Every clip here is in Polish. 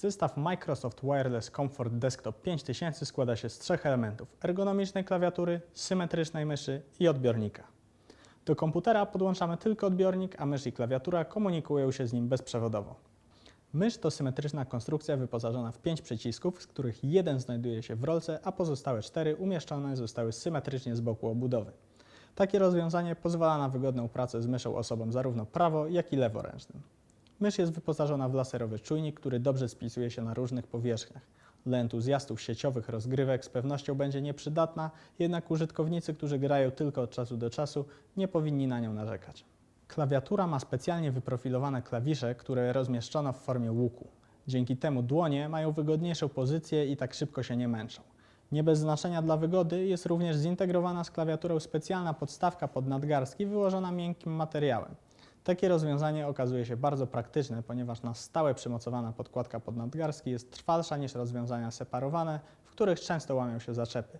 Zestaw Microsoft Wireless Comfort Desktop 5000 składa się z trzech elementów: ergonomicznej klawiatury, symetrycznej myszy i odbiornika. Do komputera podłączamy tylko odbiornik, a mysz i klawiatura komunikują się z nim bezprzewodowo. Mysz to symetryczna konstrukcja wyposażona w pięć przycisków, z których jeden znajduje się w rolce, a pozostałe cztery umieszczone zostały symetrycznie z boku obudowy. Takie rozwiązanie pozwala na wygodną pracę z myszą osobom zarówno prawo, jak i leworęcznym. Mysz jest wyposażona w laserowy czujnik, który dobrze spisuje się na różnych powierzchniach. Dla entuzjastów sieciowych rozgrywek z pewnością będzie nieprzydatna, jednak użytkownicy, którzy grają tylko od czasu do czasu, nie powinni na nią narzekać. Klawiatura ma specjalnie wyprofilowane klawisze, które rozmieszczono w formie łuku. Dzięki temu dłonie mają wygodniejszą pozycję i tak szybko się nie męczą. Nie bez znaczenia dla wygody jest również zintegrowana z klawiaturą specjalna podstawka pod nadgarstki wyłożona miękkim materiałem. Takie rozwiązanie okazuje się bardzo praktyczne, ponieważ na stałe przymocowana podkładka pod nadgarstki jest trwalsza niż rozwiązania separowane, w których często łamią się zaczepy.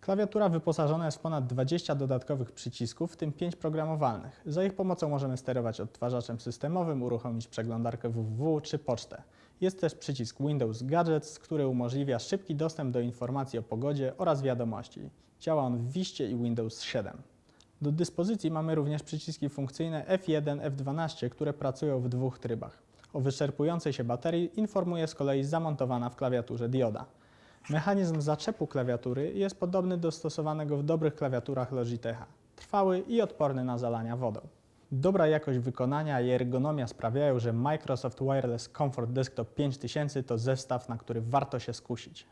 Klawiatura wyposażona jest w ponad 20 dodatkowych przycisków, w tym 5 programowalnych. Za ich pomocą możemy sterować odtwarzaczem systemowym, uruchomić przeglądarkę www czy pocztę. Jest też przycisk Windows Gadgets, który umożliwia szybki dostęp do informacji o pogodzie oraz wiadomości. Działa on w Wiście i Windows 7. Do dyspozycji mamy również przyciski funkcyjne F1, F12, które pracują w dwóch trybach. O wyczerpującej się baterii informuje z kolei zamontowana w klawiaturze dioda. Mechanizm zaczepu klawiatury jest podobny do stosowanego w dobrych klawiaturach Logitecha. Trwały i odporny na zalania wodą. Dobra jakość wykonania i ergonomia sprawiają, że Microsoft Wireless Comfort Desktop 5000 to zestaw, na który warto się skusić.